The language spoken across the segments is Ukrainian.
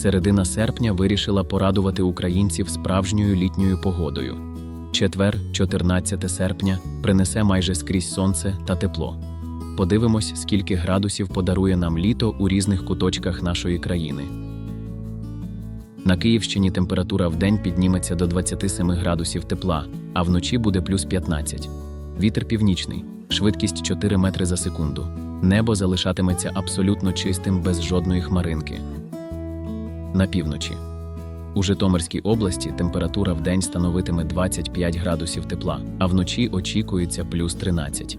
середина серпня вирішила порадувати українців справжньою літньою погодою. Четвер, 14 серпня, принесе майже скрізь сонце та тепло. Подивимось, скільки градусів подарує нам літо у різних куточках нашої країни. На Київщині температура вдень підніметься до 27 градусів тепла, а вночі буде плюс 15. Вітер північний, швидкість 4 метри за секунду. Небо залишатиметься абсолютно чистим без жодної хмаринки. На півночі. У Житомирській області температура вдень становитиме 25 градусів тепла, а вночі очікується плюс 13.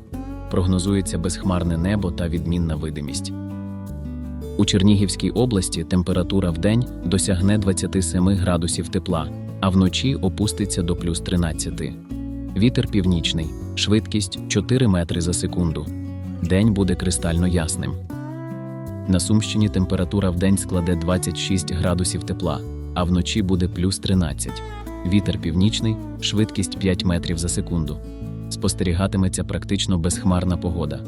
Прогнозується безхмарне небо та відмінна видимість. У Чернігівській області температура вдень досягне 27 градусів тепла, а вночі опуститься до плюс 13. Вітер північний, швидкість 4 метри за секунду. День буде кристально ясним. На Сумщині температура вдень складе 26 градусів тепла, а вночі буде плюс 13. Вітер північний, швидкість 5 метрів за секунду. Спостерігатиметься практично безхмарна погода.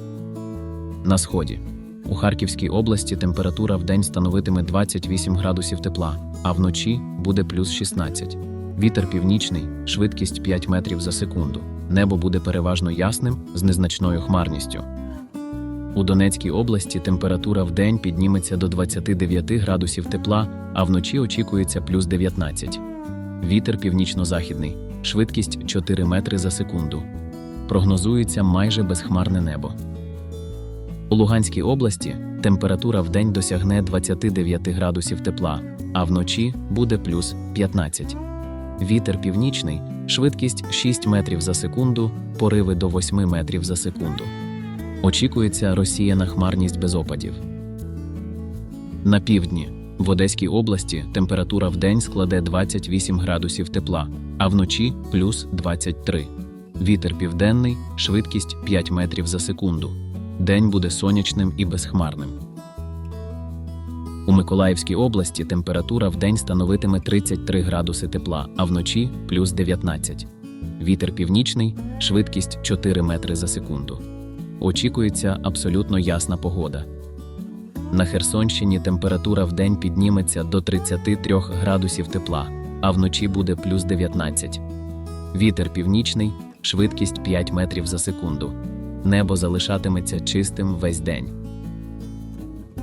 На сході. У Харківській області температура вдень становитиме 28 градусів тепла, а вночі буде плюс 16. Вітер північний, швидкість 5 метрів за секунду. Небо буде переважно ясним з незначною хмарністю. У Донецькій області температура вдень підніметься до 29 градусів тепла, а вночі очікується плюс 19. Вітер північно-західний, швидкість 4 метри за секунду. Прогнозується майже безхмарне небо. У Луганській області температура вдень досягне 29 градусів тепла, а вночі буде плюс 15. Вітер північний, швидкість 6 метрів за секунду, пориви до 8 метрів за секунду. Очікується розсіяна хмарність без опадів. На півдні в Одеській області температура вдень складе 28 градусів тепла, а вночі плюс 23. Вітер південний, швидкість 5 метрів за секунду. День буде сонячним і безхмарним. У Миколаївській області температура вдень становитиме 33 градуси тепла, а вночі плюс 19. Вітер північний, швидкість 4 метри за секунду. Очікується абсолютно ясна погода. На Херсонщині температура вдень підніметься до 33 градусів тепла, а вночі буде плюс 19. Вітер північний, швидкість 5 метрів за секунду. Небо залишатиметься чистим весь день.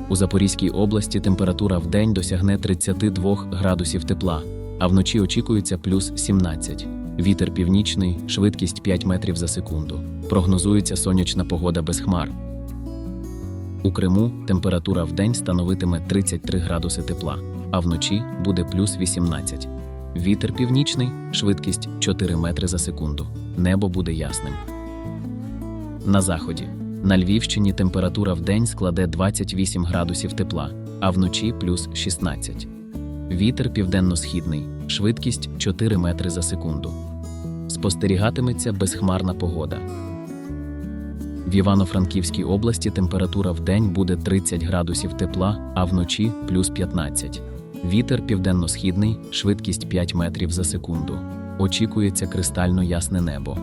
У Запорізькій області температура вдень досягне 32 градусів тепла, а вночі очікується плюс 17. Вітер північний, швидкість 5 метрів за секунду. Прогнозується сонячна погода без хмар. У Криму температура вдень становитиме 33 градуси тепла, а вночі буде плюс 18. Вітер північний, швидкість 4 метри за секунду. Небо буде ясним. На заході. На Львівщині температура вдень складе 28 градусів тепла, а вночі плюс 16. Вітер південно-східний, швидкість 4 метри за секунду. Спостерігатиметься безхмарна погода. В Івано-Франківській області температура вдень буде 30 градусів тепла, а вночі плюс 15. Вітер південно-східний, швидкість 5 метрів за секунду. Очікується кристально ясне небо.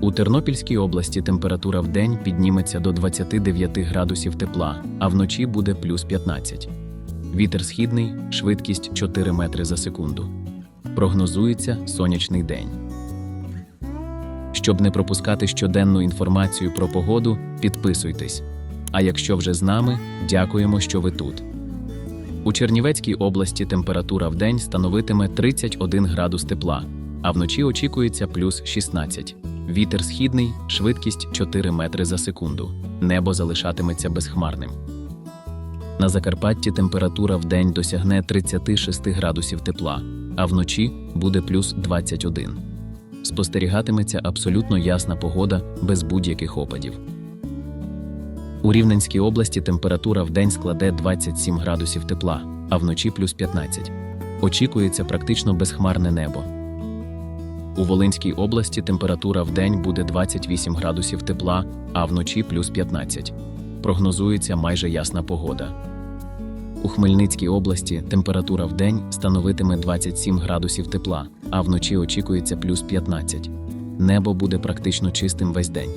У Тернопільській області температура вдень підніметься до 29 градусів тепла, а вночі буде плюс 15. Вітер східний, швидкість 4 метри за секунду. Прогнозується сонячний день. Щоб не пропускати щоденну інформацію про погоду, підписуйтесь. А якщо вже з нами, дякуємо, що ви тут. У Чернівецькій області температура вдень становитиме 31 градус тепла, а вночі очікується плюс 16. Вітер східний, швидкість 4 метри за секунду. Небо залишатиметься безхмарним. На Закарпатті температура вдень досягне 36 градусів тепла, а вночі буде плюс 21. Спостерігатиметься абсолютно ясна погода без будь-яких опадів. У Рівненській області температура вдень складе 27 градусів тепла, а вночі плюс 15. Очікується практично безхмарне небо. У Волинській області температура вдень буде 28 градусів тепла, а вночі плюс 15. Прогнозується майже ясна погода. У Хмельницькій області температура вдень становитиме 27 градусів тепла, а вночі очікується плюс 15. Небо буде практично чистим весь день.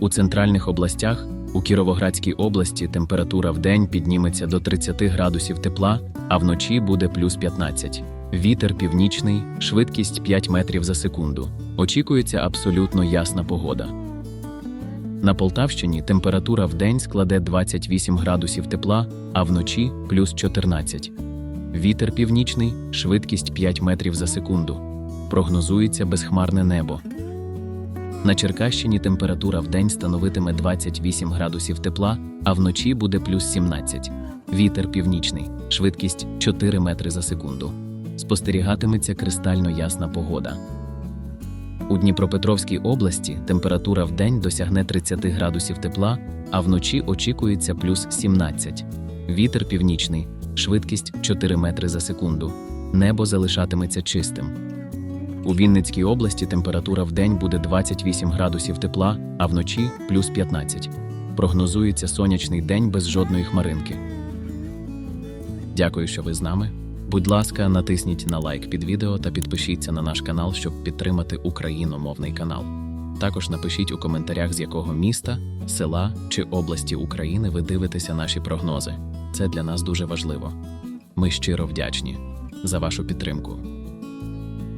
У центральних областях У Кіровоградській області температура в день підніметься до 30 градусів тепла, а вночі буде плюс 15. Вітер північний, швидкість 5 метрів за секунду. Очікується абсолютно ясна погода. На Полтавщині температура в день складе 28 градусів тепла, а вночі плюс 14. Вітер північний, швидкість 5 метрів за секунду. Прогнозується безхмарне небо. На Черкащині температура в день становитиме 28 градусів тепла, а вночі буде плюс 17. Вітер північний, швидкість 4 метри за секунду. Спостерігатиметься кристально ясна погода. У Дніпропетровській області температура в день досягне 30 градусів тепла, а вночі очікується плюс 17. Вітер північний, швидкість 4 метри за секунду. Небо залишатиметься чистим. У Вінницькій області температура в день буде 28 градусів тепла, а вночі плюс 15. Прогнозується сонячний день без жодної хмаринки. Дякую, що ви з нами. Будь ласка, натисніть на лайк під відео та підпишіться на наш канал, щоб підтримати україномовний канал. Також напишіть у коментарях, з якого міста, села чи області України ви дивитеся наші прогнози. Це для нас дуже важливо. Ми щиро вдячні за вашу підтримку.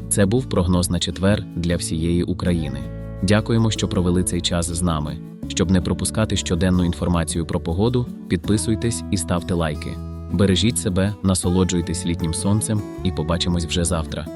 Це був прогноз на четвер для всієї України. Дякуємо, що провели цей час з нами. Щоб не пропускати щоденну інформацію про погоду, підписуйтесь і ставте лайки. Бережіть себе, насолоджуйтесь літнім сонцем і побачимось вже завтра.